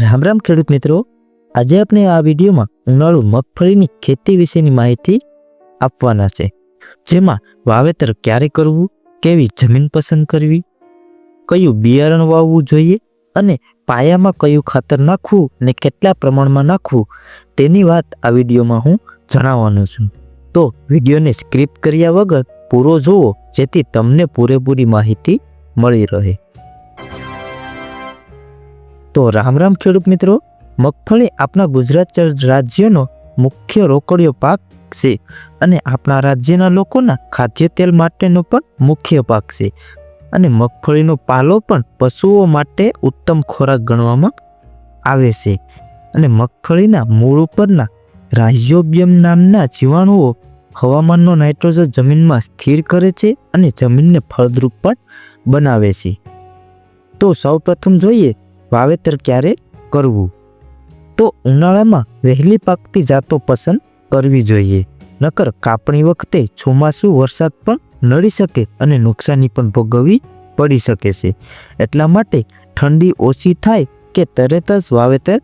રામ રામ ખેડૂત મિત્રો. આજે આપણે આ વિડીયોમાં ઉનાળુ મગફળીની ખેતી વિશેની માહિતી આપવાના છે. જેમાં વાવેતર ક્યારે કરવું, કેવી જમીન પસંદ કરવી, કયું બિયારણ વાવવું જોઈએ અને પાયામાં કયું ખાતર નાખવું ને કેટલા પ્રમાણમાં નાખવું, તેની વાત આ વિડીયોમાં હું જણાવવાનો છું. તો વિડીયોને સ્ક્રિપ્ટ કર્યા વગર પૂરો જુઓ, જેથી તમને પૂરેપૂરી માહિતી મળી રહે. તો રામ રામ ખેડૂત મિત્રો, મગફળી આપણા ગુજરાત રાજ્યનો મુખ્ય રોકડિયો પાક છે અને આપણા રાજ્યના લોકોના ખાદ્ય તેલ માટેનો પણ મુખ્ય પાક છે. અને મગફળીનો પાલો પણ પશુઓ માટે ઉત્તમ ખોરાક ગણવામાં આવે છે. અને મગફળીના મૂળ ઉપરના રાઇઝોબિયમ નામના જીવાણુઓ હવામાનનો નાઇટ્રોજન જમીનમાં સ્થિર કરે છે અને જમીનને ફળદ્રુપ પણ બનાવે છે. તો સૌપ્રથમ જોઈએ વાવેતર ક્યારે કરવું? તો ઉનાળામાં વહેલી પાકતી જાતો પસંદ કરવી જોઈએ. નકર કાપણી વખતે ચોમાસું વરસાદ પણ નડી શકે અને નુકસાની પણ ભોગવવી પડી શકે છે. એટલા માટે ઠંડી ઓછી થાય કે તરત જ વાવેતર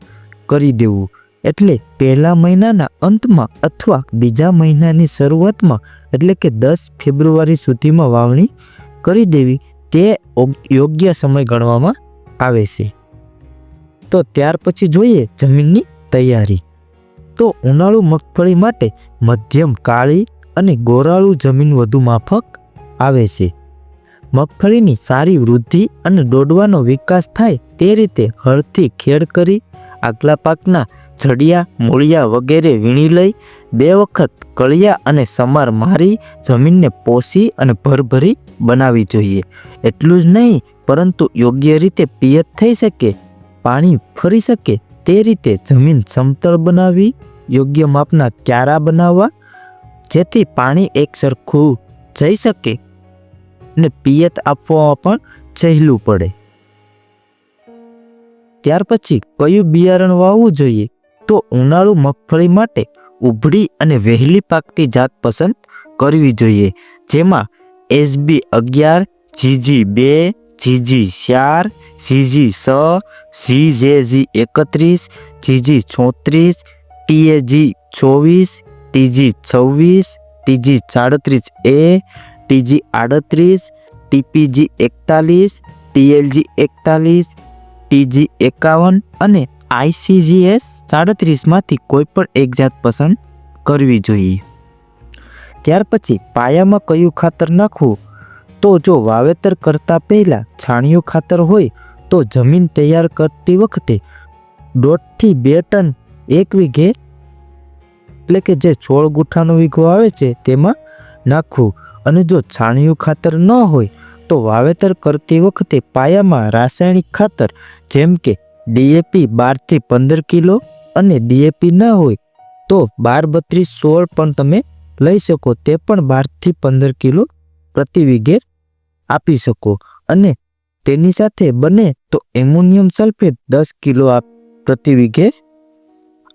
કરી દેવું. એટલે પહેલા મહિનાના અંતમાં અથવા બીજા મહિનાની શરૂઆતમાં, એટલે કે દસ ફેબ્રુઆરી સુધીમાં વાવણી કરી દેવી તે યોગ્ય સમય ગણવામાં આવે છે. તો ત્યાર પછી જોઈએ જમીનની તૈયારી. તો ઉનાળુ મગફળી માટે મધ્યમ કાળી અને ગોરાળુ જમીન વધુ માફક આવે છે. મગફળીની સારી વૃદ્ધિ અને દોડવાનો વિકાસ થાય તે રીતે હળથી ખેડ કરી, આગલા પાકના જડિયા, મૂળિયા વગેરે વીણી લઈ, બે વખત કળિયા અને સમાર મારી જમીનને પોષી અને ભરભરી બનાવવી જોઈએ. એટલું જ નહીં, પરંતુ યોગ્ય રીતે પિયત થઈ શકે પાણી ફરી શકે તે રીતે જમીન સમતળ બનાવવી યોગ્ય માપના ક્યારા બનાવવા, જેથી પાણી એક સરખું જઈ શકે અને પિયત આપવામાં પણ સહેલું પડે. ત્યાર પછી કયું બિયારણ વાવવું જોઈએ? તો ઉનાળુ મગફળી માટે ઉભળી અને વહેલી પાકતી જાત પસંદ કરવી જોઈએ, જેમાં એસબી અગિયાર જીજી બે જીજી ચાર, સીજી છ, સીજેજી એકત્રીસ જીજી ચોત્રીસ ટીએજી ચોવીસ, ટીજી છવ્વીસ, ટીજી સાડત્રીસ એ, ટીજી આડત્રીસ, ટીપીજી એકતાલીસ, ટીએલજી એકતાલીસ, ટીજી એકાવન અને આઈસીજીએસ સાડત્રીસમાંથી કોઈ પણ એક જાત પસંદ કરવી જોઈએ. ત્યાર પછી પાયામાં કયું ખાતર નાખવું? તો જો વાવેતર કરતા પહેલાં છાણિયું ખાતર હોય, તો જમીન તૈયાર કરતી વખતે દોઢથી બે ટન એક વીઘે, એટલે કે જે છોડ ગુઠાનો વીઘો આવે છે તેમાં નાખવું. અને જો છાણિયું ખાતર ન હોય, તો વાવેતર કરતી વખતે પાયામાં રાસાયણિક ખાતર, જેમ કે ડીએપી બારથી પંદર કિલો અને ડીએપી ન હોય, તો બાર બત્રીસ સોળ પણ તમે લઈ શકો. તે પણ બારથી પંદર કિલો પ્રતિ વીઘે આપી શકો અને તેની સાથે બને તો એમોનિયમ સલ્ફેટ દસ કિલો પ્રતિ વીઘે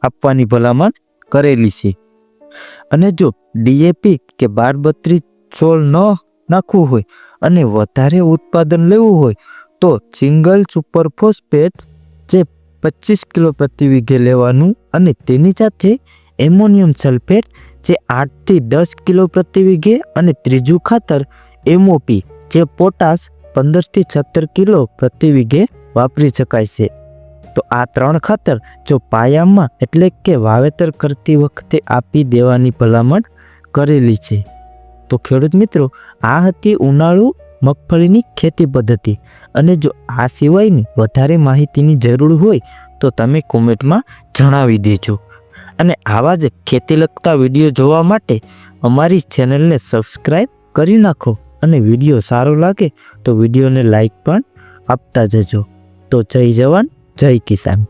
આપવાની ભલામણ કરેલી છે. અને જો ડીએપી કે બાર બત્રીસ છોડ ન નાખવું હોય અને વધારે ઉત્પાદન લેવું હોય તો સિંગલ સુપર ફોસ્ફેટ જે પચીસ કિલો પ્રતિ વીઘે લેવાનું અને તેની સાથે એમોનિયમ સલ્ફેટ જે આઠથી દસ કિલો પ્રતિ વીઘે અને ત્રીજું ખાતર એમઓપી જે પોટાશ પંદરથી છત્તર કિલો પ્રતિ વીઘે વાપરી શકાય છે. તો આ ત્રણ ખાતર જો પાયામાં એટલે કે વાવેતર કરતી વખતે આપી દેવાની ભલામણ કરેલી છે. તો ખેડૂત મિત્રો, આ હતી ઉનાળુ મગફળીની ખેતી પદ્ધતિ. અને જો આ સિવાયની વધારે માહિતીની જરૂર હોય, તો તમે કોમેન્ટમાં જણાવી દેજો. અને આવા જ ખેતી લગતા વીડિયો જોવા માટે અમારી ચેનલને સબસ્ક્રાઈબ કરી નાખો. અને વીડિયો સારો લાગે તો વિડીયોને લાઈક પણ આપતા જજો. તો જય જવાન, જય કિસાન.